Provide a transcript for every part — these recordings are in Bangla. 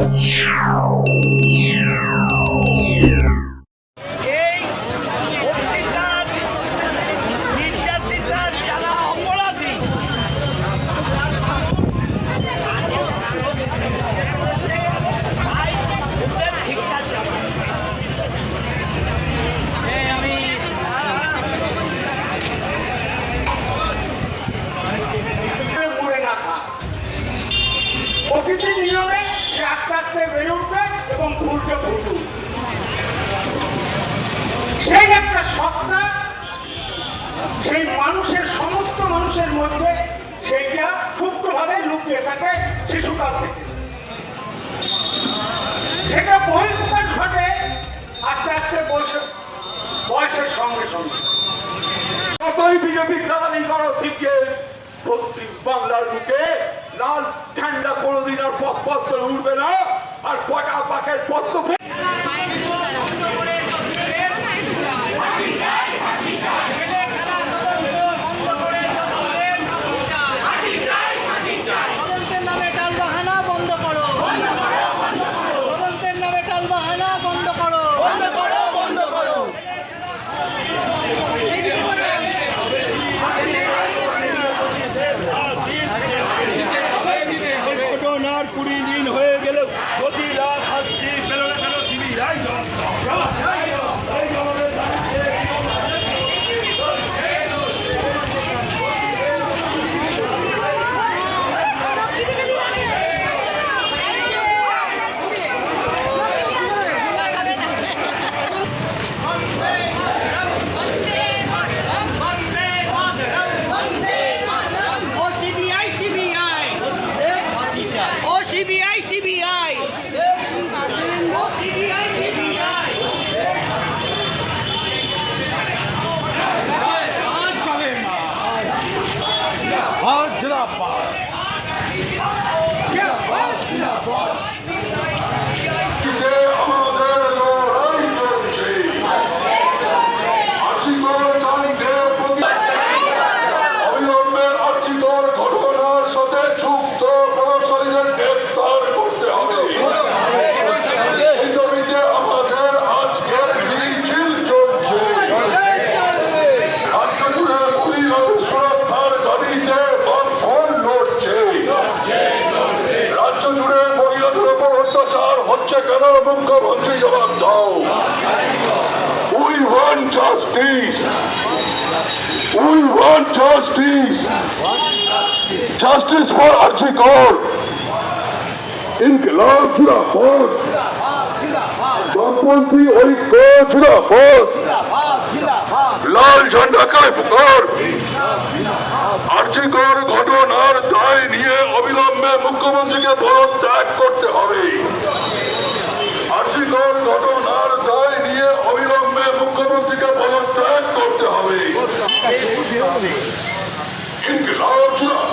এই সেটা বহিষ্কার ঘটে আস্তে আস্তে বয়সের বয়সের সঙ্গে সঙ্গে। কতই বিজেপি চালানি করো থেকে পশ্চিম বাংলার বুকে লাল ঠান্ডা কোনোদিন আর পথ পথ করে উঠবে না, আর কটা পাখের পথ তদন্তের নামে টালবাহানা বন্ধ করো তদন্তের নামে টালবাহানা বন্ধ করো বন্ধ করো বন্ধ করো ঘটনার কুড়ি দিন হয়ে গেল প্রতিটা শাস্তি পেল না কেন তিনি রাই ও সিবিআই সিবিআই ও সিবিআই সিবিআই ও সিবিআই সিবিআই যে we want justice justice for R G Kar Inqilab জিন্দাবাদ বামপন্থী ঐক্য জিন্দাবাদ লাল ঝন্ডা পুকার আর্যিকর ঘটনার দায় নিয়ে অবিলম্বে মুখ্যমন্ত্রীকে পদত্যাগ করতে হবে আর্যিকর ঘটনার দায় মুখ্যমন্ত্রীকে পদত্যাগ করতে হবে। ইনকিলাব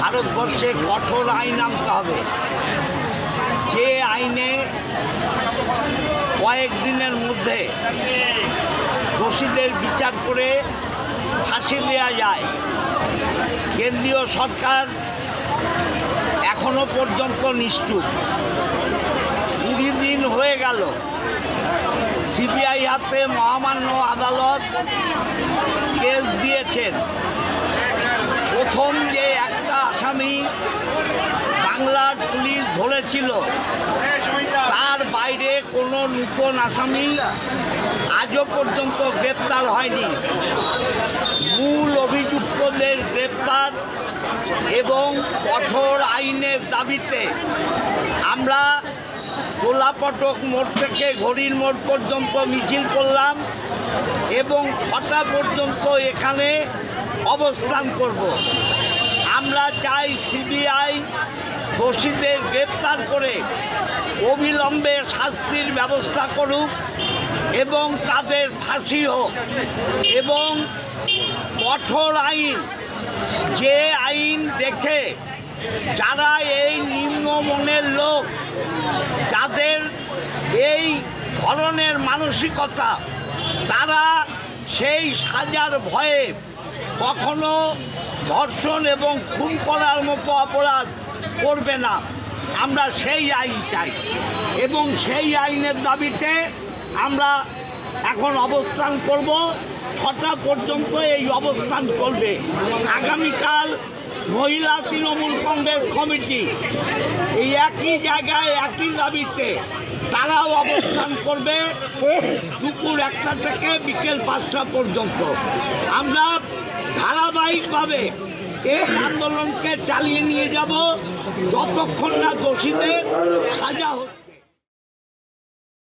ভারতবর্ষে কঠোর আইন আনতে হবে। যে আইনে কয়েকদিনের মধ্যে দোষীদের বিচার করে ফাঁসি দেওয়া যায়, কেন্দ্রীয় সরকার এখনও পর্যন্ত নিশ্চুপ কুড়ি দিন হয়ে গেল, সিবিআই হাতে মহামান্য আদালত কেস দিয়েছেন। প্রথম আসামি বাংলার পুলিশ ধরেছিল। তার বাইরে কোনো নূতন আসামি আজও পর্যন্ত গ্রেপ্তার হয়নি। মূল অভিযুক্তদের গ্রেপ্তার এবং কঠোর আইনের দাবিতে আমরা গোলাপটক মোড় থেকে ঘড়ির মোড় পর্যন্ত মিছিল করলাম এবং ছটা পর্যন্ত এখানে অবস্থান করব। আমরা চাই সিবিআই দোষীদের গ্রেপ্তার করে, অবিলম্বে শাস্তির ব্যবস্থা করুক এবং তাদের ফাঁসি হোক এবং কঠোর আইন, যে আইন দেখে যারা এই নিম্ন মনের লোক, যাদের এই ধরনের মানসিকতা, তারা সেই সাজার ভয়ে কখনো ধর্ষণ এবং খুন করার মতো অপরাধ করবে না। আমরা সেই আইন চাই এবং সেই আইনের দাবিতে আমরা এখন অবস্থান করব। ছটা পর্যন্ত এই অবস্থান চলবে। আগামীকাল মহিলা তৃণমূল কংগ্রেস কমিটি এই একই জায়গায়, একই দাবিতে তারাও অবস্থান করবে দুপুর একটা থেকে বিকেল পাঁচটা পর্যন্ত। আমরা ধারাবাহিকভাবে এই আন্দোলনকে চালিয়ে নিয়ে যাব, যতক্ষণ না দোষীদের সাজা হচ্ছে।